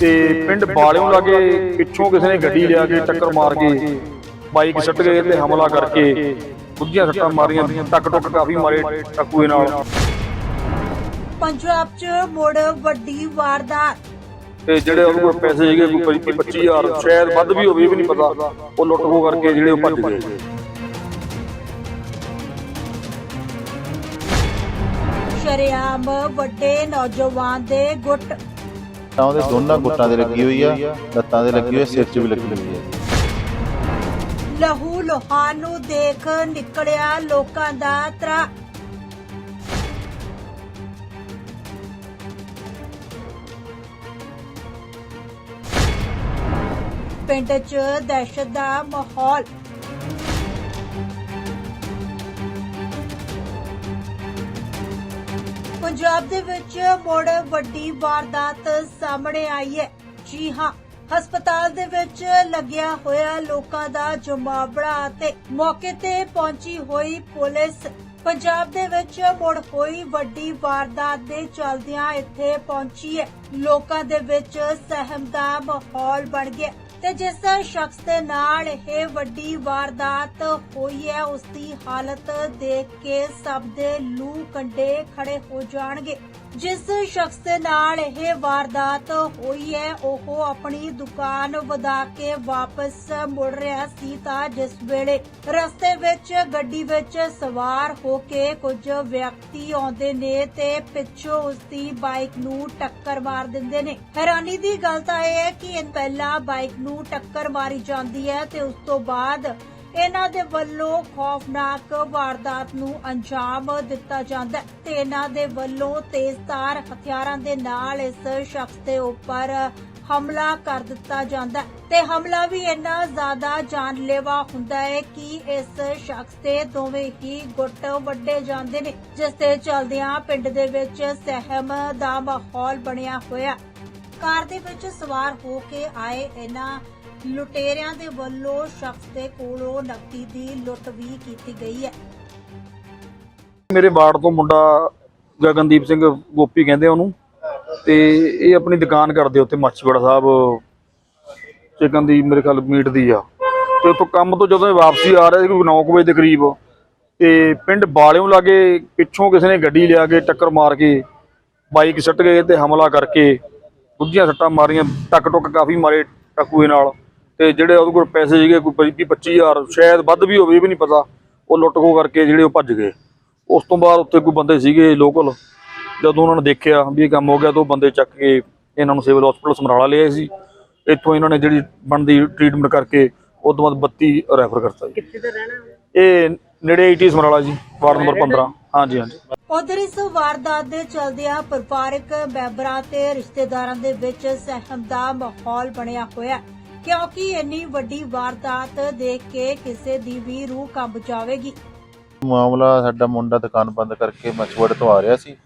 ਤੇ ਪਿੰਡ ਬਾਲਿਓ ਲਾਗੇ ਪਿੱਛੋਂ ਕਿਸੇ ਨੇ ਗੱਡੀ ਲਿਆ ਕੇ ਟੱਕਰ ਮਾਰ ਕੇ ਬਾਈਕ ਸੱਟ ਗਏ ਤੇ ਹਮਲਾ ਕਰਕੇ ਗੁੱਜੀਆਂ ਸੱਟਾਂ ਮਾਰੀਆਂ ਟੱਕ ਟੁੱਕ ਕਾਫੀ ਮਾਰੇ ਟੱਕੂਏ ਨਾਲ। ਪੰਜਾਬ 'ਚ ਮੁੜ ਵੱਡੀ ਵਾਰਦਾਤ। ਤੇ ਜਿਹੜੇ ਕੋਲ ਪੈਸੇ ਸੀਗੇ ਕੋਈ 25 25000 ਸ਼ਾਇਦ ਵੱਧ ਵੀ ਹੋਵੇ ਵੀ ਨਹੀਂ ਪਤਾ। ਉਹ ਲੁੱਟ ਖੋ ਕਰਕੇ ਜਿਹੜੇ ਉਹ ਭੱਜ ਗਏ। ਸ਼ਰੇਆਮ ਵੱਡੇ ਨੌਜਵਾਨ ਦੇ ਗੁੱਟ ਤਾਂ ਉਹਦੇ ਦੋਨਾਂ ਗੁੱਟਾਂ ਦੇ ਲੱਗੀ ਹੋਈ ਆ ਲੱਤਾਂ ਦੇ ਲੱਗੀ ਹੋਈ ਸਿਰ 'ਚ ਵੀ ਲੱਗੀ ਹੋਈ ਆ। ਲਹੂ ਲੋਹਾਨ ਨੂੰ ਦੇਖ ਨਿਕਲਿਆ ਲੋਕਾਂ ਦਾ ਤਰਾ। ਪਿੰਡ 'ਚ ਦਹਿਸ਼ਤ ਦਾ ਮਾਹੌਲ। ਪੰਜਾਬ ਦੇ ਵਿੱਚ ਮੁੜ ਵੱਡੀ ਵਾਰਦਾਤ ਸਾਹਮਣੇ ਆਈ ਹੈ। ਜੀ ਹਾਂ, ਹਸਪਤਾਲ ਦੇ ਵਿੱਚ ਲੱਗਿਆ ਹੋਇਆ ਲੋਕਾਂ ਦਾ ਜਮਾਵੜਾ ਤੇ ਮੌਕੇ ਤੇ ਪਹੁੰਚੀ ਹੋਈ ਪੁਲਿਸ। ਪੰਜਾਬ ਦੇ ਵਿੱਚ ਮੁੜ ਹੋਈ ਵੱਡੀ ਵਾਰਦਾਤ ਦੇ ਚਲਦਿਆਂ ਇੱਥੇ ਪਹੁੰਚੀ ਹੈ। ਲੋਕਾਂ ਦੇ ਵਿੱਚ ਸਹਿਮ ਦਾ ਮਾਹੌਲ ਬਣ ਗਿਆ। ਤੇ ਜਿਸ ਸ਼ਖਸ ਦੇ ਨਾਲ ਇਹ ਵੱਡੀ ਵਾਰਦਾਤ ਹੋਈ ਹੈ, ਉਸ ਦੀ ਹਾਲਤ ਦੇਖ ਕੇ ਸਭ ਦੇ ਲੂ ਕੰਡੇ ਖੜੇ ਹੋ ਜਾਣਗੇ। ਜਿਸ ਸ਼ਖਸ ਦੇ ਨਾਲ ਇਹ ਵਾਰਦਾਤ ਹੋਈ ਹੈ, ਉਹ ਆਪਣੀ ਦੁਕਾਨ ਵਧਾ ਕੇ ਵਾਪਸ ਮੁੜ ਰਿਹਾ ਸੀ ਤਾਂ ਜਿਸ ਵੇਲੇ ਰਸਤੇ ਵਿੱਚ, ਗੱਡੀ ਵਿੱਚ ਸਵਾਰ ਹੋ ਕੇ ਕੁਝ ਵਿਅਕਤੀ ਆਉਂਦੇ ਨੇ ਤੇ ਪਿੱਛੋਂ ਉਸ ਦੀ ਬਾਈਕ ਨੂੰ ਟੱਕਰ ਮਾਰ ਦਿੰਦੇ ਨੇ। ਹੈਰਾਨੀ ਦੀ ਗੱਲ ਤਾਂ ਇਹ ਹੈ ਕਿ ਪਹਿਲਾਂ ਬਾਈਕ ਨੂੰ ਟੱਕਰ ਮਾਰੀ ਜਾਂਦੀ ਹੈ ਤੇ ਉਸ ਤੋਂ ਬਾਅਦ ਇਹਨਾਂ ਦੇ ਵੱਲੋਂ ਖੌਫਨਾਕ ਵਾਰਦਾਤ ਨੂੰ ਅੰਜਾਮ ਦਿੱਤਾ ਜਾਂਦਾ ਤੇ ਇਹਨਾਂ ਦੇ ਵੱਲੋਂ ਤੇਜ਼ਧਾਰ ਹਥਿਆਰਾਂ ਦੇ ਨਾਲ ਇਸ ਸ਼ਖਸ ਦੇ ਉੱਪਰ ਹਮਲਾ ਕਰ ਦਿੱਤਾ ਜਾਂਦਾ ਤੇ ਹਮਲਾ ਵੀ ਇੰਨਾ ਜ਼ਿਆਦਾ ਜਾਨਲੇਵਾ ਹੁੰਦਾ ਹੈ ਕਿ ਇਸ ਸ਼ਖਸ ਦੇ ਦੋਵੇਂ ਹੀ ਗੁੱਟ ਵੱਡੇ ਜਾਂਦੇ ਨੇ, ਜਿਸ ਦੇ ਚਲਦਿਆਂ ਪਿੰਡ ਦੇ ਵਿੱਚ ਸਹਿਮ ਦਾ ਮਾਹੌਲ ਬਣਿਆ ਹੋਇਆ ਕਾਰ ਦੇ ਵਿੱਚ ਸਵਾਰ ਹੋ ਕੇ ਆਏ ਇਹਨਾਂ ਲੁਟੇਰਿਆਂ ਦੇ ਵੱਲੋਂ ਸ਼ਖਸ ਦੇ ਕੋਲੋਂ ਨਕਦੀ ਦੀ ਲੁੱਟ ਵੀ ਕੀਤੀ ਗਈ ਹੈ। ਮੇਰੇ ਵਾਰਡ ਤੋਂ ਮੁੰਡਾ ਗਗਨਦੀਪ ਸਿੰਘ ਗੋਪੀ ਕਹਿੰਦੇ ਉਹਨੂੰ। ਤੇ ਇਹ ਆਪਣੀ ਦੁਕਾਨ ਕਰਦੇ ਉੱਥੇ ਮਾਛੀਵਾੜਾ ਸਾਹਿਬ। ਚਿਕਨ ਦੀ ਮੇਰੇ ਖਿਆਲ ਮੀਟ ਦੀ ਆ। ਤੇ ਉੱਥੋਂ ਕੰਮ ਤੋਂ ਜਦੋਂ ਇਹ ਵਾਪਸੀ ਆ ਰਿਹਾ ਸੀ ਕੋਈ 9 ਵਜੇ ਦੇ ਕਰੀਬ, ਤੇ ਪਿੰਡ ਬਾਲਿਓ ਲਾਗੇ ਪਿੱਛੋਂ ਕਿਸੇ ਨੇ ਗੱਡੀ ਲਿਆ ਕੇ ਟੱਕਰ ਮਾਰ ਕੇ ਬਾਈਕ ਸੱਟ ਗਏ ਤੇ ਹਮਲਾ ਕਰਕੇ ਗੁੱਝੀਆਂ ਸੱਟਾਂ ਮਾਰੀਆਂ ਟੱਕ ਟੁੱਕ ਕਾਫੀ ਮਾਰੇ ਟੱਕੂਏ ਨਾਲ। ਤੇ ਜਿਹੜੇ ਉਹਦੇ ਕੋਲ ਪੈਸੇ ਸੀਗੇ ਕੋਈ 25 25000 ਸ਼ਾਇਦ ਵੱਧ ਵੀ ਹੋਵੇ ਇਹ ਵੀ ਨਹੀਂ ਪਤਾ। ਉਹ ਲੁੱਟ ਖੋ ਕਰਕੇ ਜਿਹੜੇ ਉਹ ਭੱਜ ਗਏ। ਉਸ ਤੋਂ ਬਾਅਦ ਉੱਥੇ ਕੋਈ ਬੰਦੇ ਸੀਗੇ ਲੋਕਲ ਜਦੋਂ ਉਹਨਾਂ ਨੇ ਦੇਖਿਆ ਵੀ ਇਹ ਕੰਮ ਹੋ ਗਿਆ ਤਾਂ ਉਹ ਬੰਦੇ ਚੱਕ ਕੇ ਇਹਨਾਂ ਨੂੰ ਸਿਵਲ ਹਸਪੀਟਲ ਸਮਰਾਲਾ ਲਿਆਏ ਸੀ। ਇੱਥੋਂ ਇਹਨਾਂ ਨੇ ਜਿਹੜੀ ਬਣਦੀ ਟ੍ਰੀਟਮੈਂਟ ਕਰਕੇ ਉਸ ਤੋਂ ਬਾਅਦ 32 ਰੈਫਰ ਕਰਤਾ ਜੀ। ਕਿੱਥੇ ਦਾ ਰਹਿਣਾ ਇਹ ਨੇੜੇ ਆਈਟੀ ਸਮਰਾਲਾ ਜੀ ਵਾਰਡ ਨੰਬਰ 15 ਹਾਂਜੀ ਹਾਂਜੀ। ਉਧਰ ਇਸ ਵਾਰਦਾਤ ਦੇ ਚਲਦਿਆਂ ਪਰਿਵਾਰਕ ਮੈਂਬਰਾਂ ਤੇ ਰਿਸ਼ਤੇਦਾਰਾਂ ਦੇ ਵਿੱਚ ਸਹਿਮ ਦਾ ਮਾਹੌਲ ਬਣਿਆ ਹੋਇਆ। ਹੈ, ਕਿਉਂਕਿ ਇੰਨੀ ਵੱਡੀ ਵਾਰਦਾਤ ਦੇਖ ਕੇ ਕਿਸੇ ਦੀ ਵੀ ਰੂਹ ਕੰਬ ਜਾਵੇਗੀ। ਮਾਮਲਾ ਸਾਡਾ ਮੁੰਡਾ ਦੁਕਾਨ ਬੰਦ ਕਰਕੇ ਮਛਵੜ ਤੋਂ ਆ ਰਿਹਾ ਸੀ।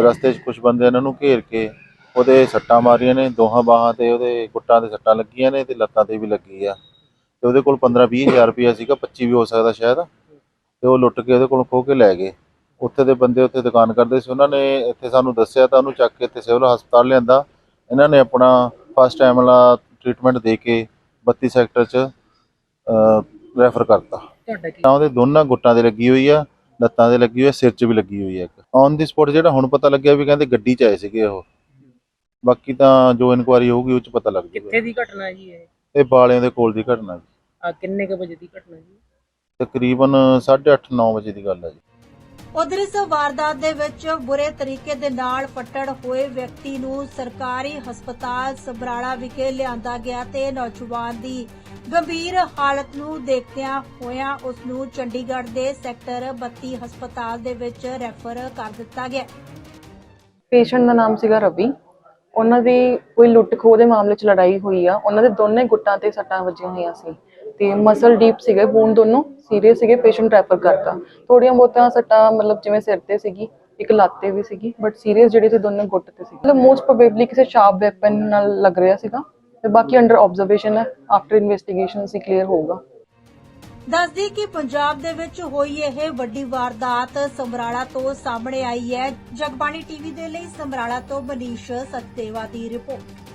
ਰਸਤੇ 'ਚ ਕੁਝ ਬੰਦੇ ਇਹਨਾਂ ਨੂੰ ਘੇਰ ਕੇ ਉਹਦੇ ਸੱਟਾਂ ਮਾਰੀਆਂ ਨੇ, ਦੋਹਾਂ ਬਾਹਾਂ ਤੇ ਉਹਦੇ ਗੁੱਟਾਂ ਤੇ ਸੱਟਾਂ ਲੱਗੀਆਂ ਨੇ ਤੇ ਲੱਤਾਂ ਤੇ ਵੀ ਲੱਗੀ ਆ। ਤੇ ਉਹਦੇ ਕੋਲ 15 ਹਜ਼ਾਰ ਰੁਪਇਆ ਸੀਗਾ 25 ਵੀ ਹੋ ਸਕਦਾ ਸ਼ਾਇਦ। ਤੇ ਉਹ ਲੁੱਟ ਕੇ ਉਹਦੇ ਕੋਲ ਖੋਹ ਕੇ ਲੈ ਗਏ। ਉੱਥੇ ਦੇ ਬੰਦੇ ਉੱਥੇ ਦੁਕਾਨ ਕਰਦੇ ਸੀ। ਉਹਨਾਂ ਨੇ ਇੱਥੇ ਸਾਨੂੰ ਦੱਸਿਆ ਤਾਂ ਉਹਨੂੰ ਚੱਕ ਕੇ ਇੱਥੇ ਸਿਵਲ ਹਸਪਤਾਲ ਲਿਆਂਦਾ। ਇਹਨਾਂ ਨੇ ਆਪਣਾ ਫਸਟ ਟਾਈਮ ਵਾਲਾ ਟ੍ਰੀਟਮੈਂਟ ਦੇ ਕੇ 32 ਸੈਕਟਰ 'ਚ ਰੈਫਰ ਕਰਤਾ। ਤੁਹਾਡਾ ਕੀ? ਤਾਂ ਉਹਦੇ ਦੋਨਾਂ ਗੁੱਟਾਂ ਤੇ ਲੱਗੀ ਹੋਈ ਆ ਲੱਤਾਂ ਤੇ ਲੱਗੀ ਹੋਈ ਆ ਸਿਰ 'ਚ ਵੀ ਲੱਗੀ ਹੋਈ ਆ ਇੱਕ। ਔਨ ਦੀ ਸਪੌਟ ਜਿਹੜਾ ਹੁਣ ਪਤਾ ਲੱਗਿਆ ਵੀ ਕਹਿੰਦੇ ਗੱਡੀ 'ਚ ਆਏ ਸੀਗੇ ਉਹ। ਬਾਕੀ ਤਾਂ ਜੋ ਇਨਕੁਆਰੀ ਹੋਊਗੀ ਉਹ 'ਚ ਪਤਾ ਲੱਗ ਕਿੱਥੇ ਜਾਊਗਾ ਦੀ ਘਟਨਾ ਜੀ ਇਹ? ਇਹ ਬਾਲਿਆਂ ਦੇ ਕੋਲ ਦੀ ਘਟਨਾ ਜੀ। ਆ ਕਿੰਨੇ ਕ ਵਜੇ ਦੀ ਘਟਨਾ ਜੀ? ਤਕਰੀਬਨ 8:30 9 ਵਜੇ ਦੀ ਗੱਲ ਹੈ ਜੀ। ਉਧਰ ਇਸ ਵਾਰਦਾਤ ਦੇ ਵਿੱਚ ਬੁਰੇ ਤਰੀਕੇ ਦੇ ਨਾਲ ਫੱਟੜ ਹੋਏ ਵਿਅਕਤੀ ਨੂੰ ਸਰਕਾਰੀ ਹਸਪਤਾਲ ਸਬਰਾਲਾ ਵਿਖੇ ਲਿਆਂਦਾ ਗਿਆ ਤੇ ਨੌਜਵਾਨ ਦੀ ਗੰਭੀਰ ਹਾਲਤ ਨੂੰ ਦੇਖਦਿਆਂ ਹੋਇਆਂ ਉਸ ਨੂੰ ਚੰਡੀਗੜ੍ਹ ਦੇ ਸੈਕਟਰ 32 ਹਸਪਤਾਲ ਦੇ ਵਿੱਚ ਰੈਫਰ ਕਰ ਦਿੱਤਾ ਗਿਆ। ਪੇਸ਼ੈਂਟ ਦਾ ਨਾਮ ਸੀਗਾ ਰਵੀ। ਉਹਨਾਂ ਦੀ ਕੋਈ ਲੁੱਟ ਖੋਹ ਦੇ ਮਾਮਲੇ 'ਚ ਲੜਾਈ ਹੋਈ ਆ। ਉਹਨਾਂ ਦੇ ਦੋਨੇ ਗੁੱਟਾਂ ਤੇ ਸੱਟਾਂ ਵੱਜੀਆਂ ਹੋਈਆਂ ਸੀ। ਤੇ ਮਸਲ ਡੀਪ ਸੀਗੇ ਬੂਨ ਦੋਨੋਂ ਸੀਰੀਅਸ ਸੀਗੇ ਪੇਸ਼ੈਂਟ ਰੈਫਰ ਕਰਤਾ। ਥੋੜੀਆਂ ਬਹੁਤੀਆਂ ਸੱਟਾਂ, ਮਤਲਬ ਜਿਵੇਂ ਸਿਰ ਤੇ ਸੀਗੀ, ਇੱਕ ਲੱਤ ਤੇ ਵੀ ਸੀਗੀ ਬਟ ਸੀਰੀਅਸ ਜਿਹੜੀ ਸੀ ਦੋਨੋਂ ਗੁੱਟ ਤੇ ਸੀ ਮਤਲਬ ਮੋਸਟ ਪ੍ਰੋਬੇਬਲੀ ਕਿਸੇ ਸ਼ਾਰਪ ਵੈਪਨ ਨਾਲ ਲੱਗ ਰਿਹਾ ਸੀਗਾ, ਤੇ ਬਾਕੀ ਅੰਡਰ ਆਬਜ਼ਰਵੇਸ਼ਨ ਹੈ ਆਫਟਰ ਇਨਵੈਸਟੀਗੇਸ਼ਨ ਸੀ ਕਲੀਅਰ ਹੋਊਗਾ। ਦੱਸਦੀ ਕਿ ਪੰਜਾਬ ਦੇ ਵਿੱਚ ਹੋਈ ਇਹ ਵੱਡੀ ਵਾਰਦਾਤ ਸਮਰਾਲਾ ਤੋਂ ਸਾਹਮਣੇ ਆਈ ਹੈ। ਜਗਬਾਣੀ ਟੀਵੀ ਦੇ ਲਈ ਸਮਰਾਲਾ ਤੋਂ ਮਨੀਸ਼ ਸਚਦੇਵਾ ਦੀ ਰਿਪੋਰਟ।